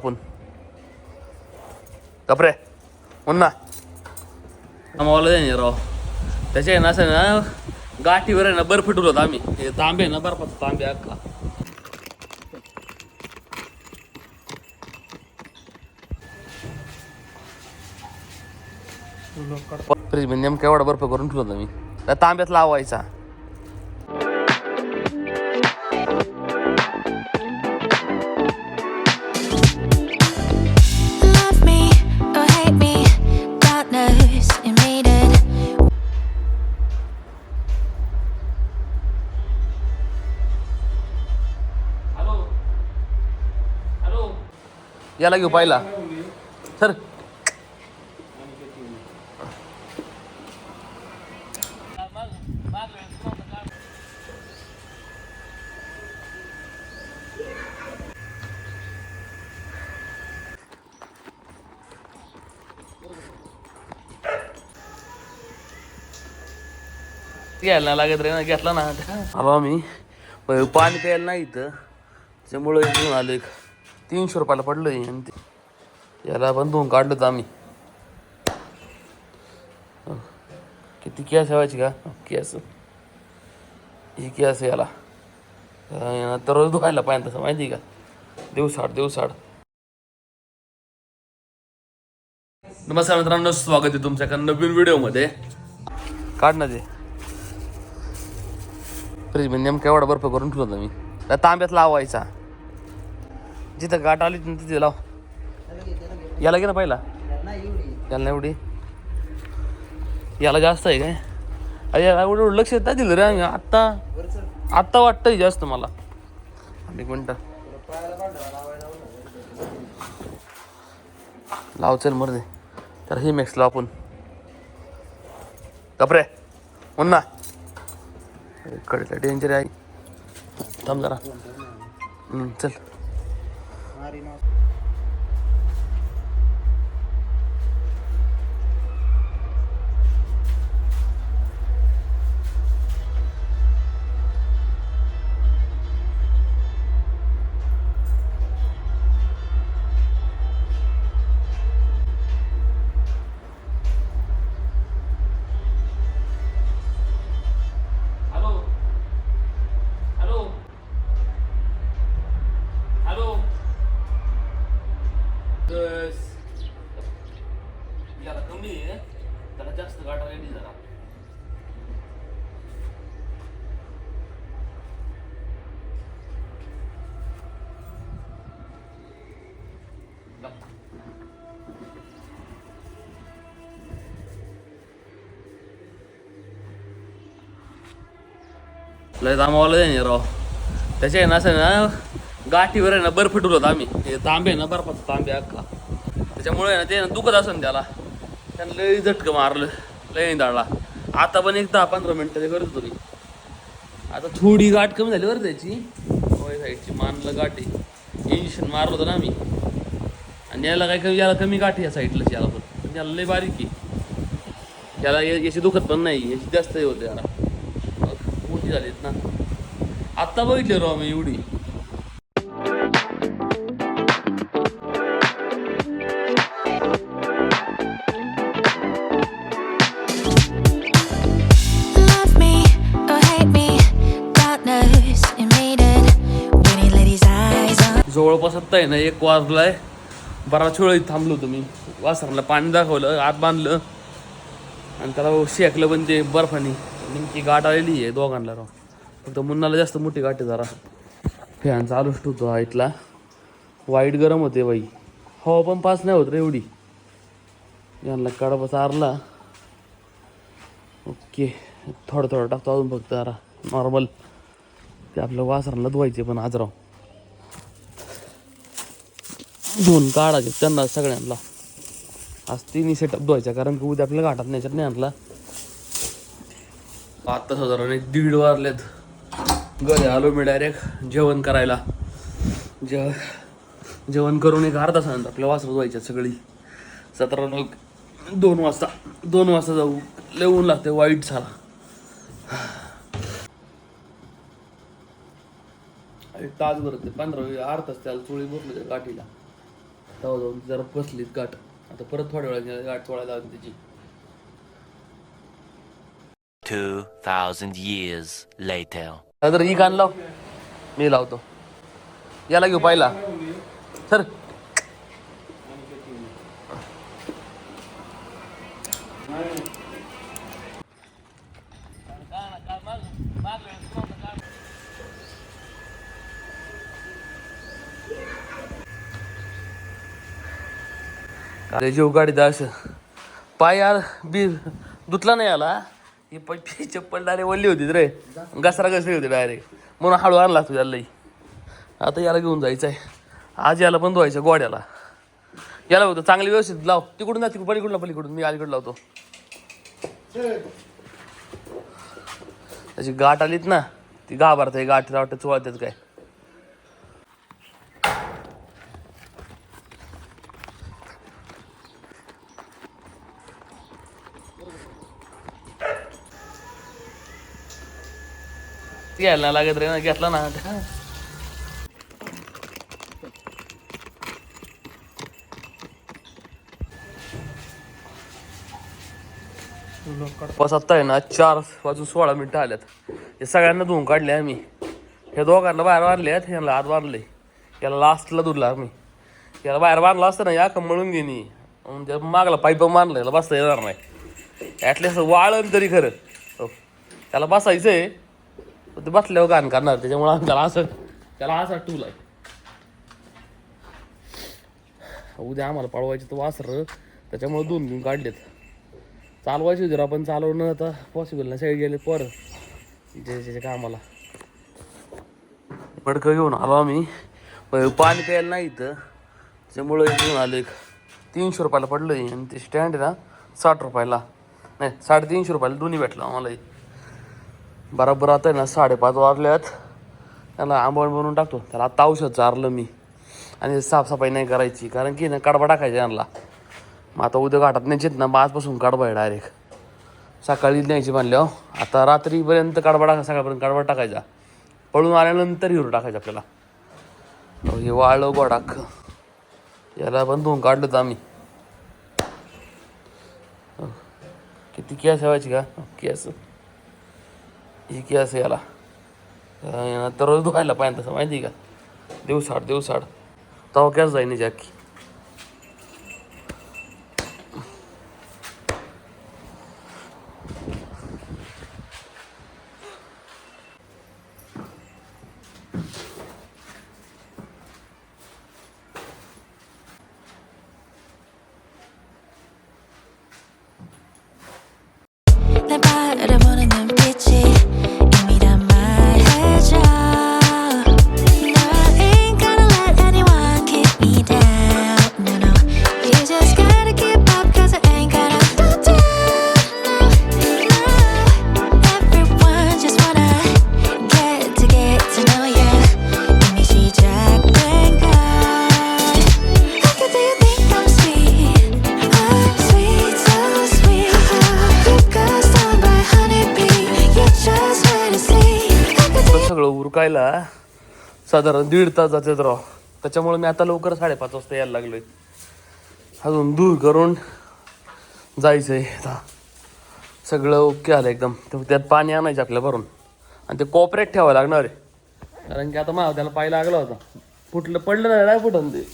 आपण. कपरे उन्हा. आम्हाला नाही राव. त्याच्या आहे ना असं ना गाठीवर आहे ना बर्फ ठेवलं आम्ही. हे तांबे ना बर्फाचा तांबे अख्खा फ्रीजमध्ये नेमका एवढा बर्फ करून ठेवला मी. त्या तांब्यात लावायचा. याला घेऊ पाहिला सर. घ्यायला नाही लागत रे ना घेतला ना. आलो आम्ही पाणी प्यायला नाही इथं. त्यामुळे इथून आलो एक. तीनशे रुपयाला पडलं आणि ते याला पण काढलं होतं आम्ही. किती केस ठेवायची का? केस. ही केस याला. तर रोज धुवायला पाहिजे तसं माहिती आहे का? दिवसाड दिवसाड नमस्कार मित्रांनो स्वागत आहे तुमच्या एका नवीन व्हिडिओमध्ये. काढ ना ते. फ्रीजमध्ये नेमका एवढा बर्फ करून ठेवला मी. तांब्यात लावायचा. जिथं गाठ आली तिथं तिथे लाव. याला घे ना पहिला. याला नाही एवढी याला जास्त आहे काय? अरे याला एवढं एवढं लक्ष नाही दिलं रे आम्ही. आत्ता आत्ता वाटतंय जास्त मला. एक मिनटं. लाव चल मर दे. तर हे मॅक्स लाव आपण. कपरे उन्हा कडे डेंजर आहे. थांब जरा. चल. Marinos. लय दामावाला नाही राव. त्याच्या आहे ना असं ना गाठीवर आहे ना बर्फ ठेवलं आम्ही. हे तांबे आहे ना बर्फाचा तांबे अख्खा. त्याच्यामुळे ना ते ना दुखत असेल त्याला. त्यानं लय झटकं मारलं लय दाळला आता पण एक दहा पंधरा मिनटं ते करत होतो मी आता थोडी गाठ कमी झाली बरं त्याची. होय साईडची मानलं गाठी इंजेक्शन मारलं होतं ना आम्ही. आणि याला काय कमी याला कमी गाठी या साईडलाच याला पण. पण याला लय बारीक आहे. याला या- याची दुखत पण नाही याची जास्त हे होते याला मोठी झालीत ना. आत्ता बघितले राव मी एवढी. जवळपास आत्ता आहे ना एक वाजलाय. बराच वेळ थांबलो होतो मी. वासराला पाणी दाखवलं आत बांधलं. आणि त्याला शेकलं पण ते बर्फानी. नेमकी गाठ आलेली आहे दोघांना राव. फक्त मुन्नाला जास्त मोठी गाठ आहे जरा. फॅन चालूच ठेवतो हा इथला. वाईट गरम होते बाई. हवा पण पास नाही होत रे एवढी. यांना कडबा चारला. ओके. थोडं थोडं टाकतो अजून फक्त जरा. नॉर्मल. ते आपलं वासरांना धुवायचे पण आज राव. दोन काढायचे त्यांना सगळ्यांना. आज तिन्ही सेटअप धुवायचा कारण की उद्या आपल्याला घाटात न्यायच्यात नाही आणला. आत्ता साधारण एक दीड वाजलेत घरी आलो मी डायरेक्ट जेवण करायला. जेव जेवण करून एक अर्धा तासानंतर आपल्या वासरं धुवायच्यात सगळी. सतरा दोन वाजता दोन वाजता जाऊ. लय लागते वाईट झाला. तास भरते पंधरा अर्धा तास त्याला चोळी भरली त्या गाठीला. तेव्हा जाऊन जरा बसलीत गाठ. आता परत थोड्या वेळा गाठ तोडायला लागली त्याची. 2,000 years later. तर ही कान लाव. मी लावतो. याला घेऊ पाहिला. सर अरे जीव गाडी असं. पाय यार बी धुतला नाही आला. ही पट्टी चप्पल डायरेक्ट वल्ली होती रे. घसरा घसरी होती डायरेक्ट. म्हणून हळू आणला तुझ्या लई. आता याला घेऊन जायचं आहे आज याला पण धुवायचं गोड्याला. याला होतं चांगली व्यवस्थित. लाव. तिकडून जा तिकडून पलीकडून पलीकडून. मी अलीकडे लावतो. त्याची गाठ आलीत ना. ती घाबरते गाठ वाटत चोळतात काय. घ्यायला नाही लागत रे ना घेतला ना. पाच आत्ता आहे ना चार वाजून सोळा मिनिटं आल्यात. हे सगळ्यांना धुवून काढले आम्ही. हे दोघांना बाहेर बांधले आहेत ह्याला आत बांधले याला लास्टला धुरला आम्ही. याला बाहेर बांधला असतं ना या का मळून घेणी म्हणजे मागला पाईप मारलं याला बसता येणार नाही. ॲटलीस्ट वाळण तरी खरं. हो. त्याला बसायचं आहे ते बसल्यावर गाण करणार त्याच्यामुळे त्याला असं त्याला असा टूल आहे. उद्या आम्हाला पळवायचे तर वासर त्याच्यामुळे दोन दोन काढलेत. चालवायचे होते आपण चालवणं आता पॉसिबल नाही साईड गेले पर. जे कामाला. पडकं घेऊन आलो आम्ही. पाणी प्यायला नाही इथं. त्याच्यामुळं घेऊन आलो एक. तीनशे रुपयाला पडलं आणि ते स्टँड आहे ना साठ रुपयाला. नाही साडेतीनशे रुपयाला दोन्ही भेटलं आम्हाला बरोबर आता आहे ना साडेपाच वाजल्यात. त्याला आंबवण बनवून टाकतो. त्याला आता औषध चारलं मी. आणि साफसफाई नाही करायची कारण की ना कडबा टाकायचा यांना. मग आता उद्या घाटात न्यायचीत ना मग आजपासून कडबा आहे डायरेक्ट सकाळी न्यायची म्हणल्यावर हो. आता रात्रीपर्यंत कडबा टाका सकाळपर्यंत कडबा टाकायचा. पळून आल्यानंतर हिरू टाकायचं आपल्याला. अहो, हे वाळलं गोडाक याला पण धुवून काढलं होतं आम्ही किती केस ठेवायची का? केस. ही केस याला अं, तर रोज धुवायला पाहिजे तसं माहिती आहे का दिवसाड दिवसाड तवा केस जाईन जॅकी 내 바라보는 눈빛 सगळं साधारण दीड तास जातात राव. त्याच्यामुळे मी आता लवकर साडेपाच वाजता यायला लागलो आहे अजून दूर करून जायचं आहे आता सगळं ओके आलं एकदम. त्यात पाणी आणायचं आपल्या भरून. आणि ते कॉपरेट ठेवावं लागणार आहे. कारण की आता मला त्याला पाय लागला होता. फुटलं पडलं नाही नाही फुटन ते.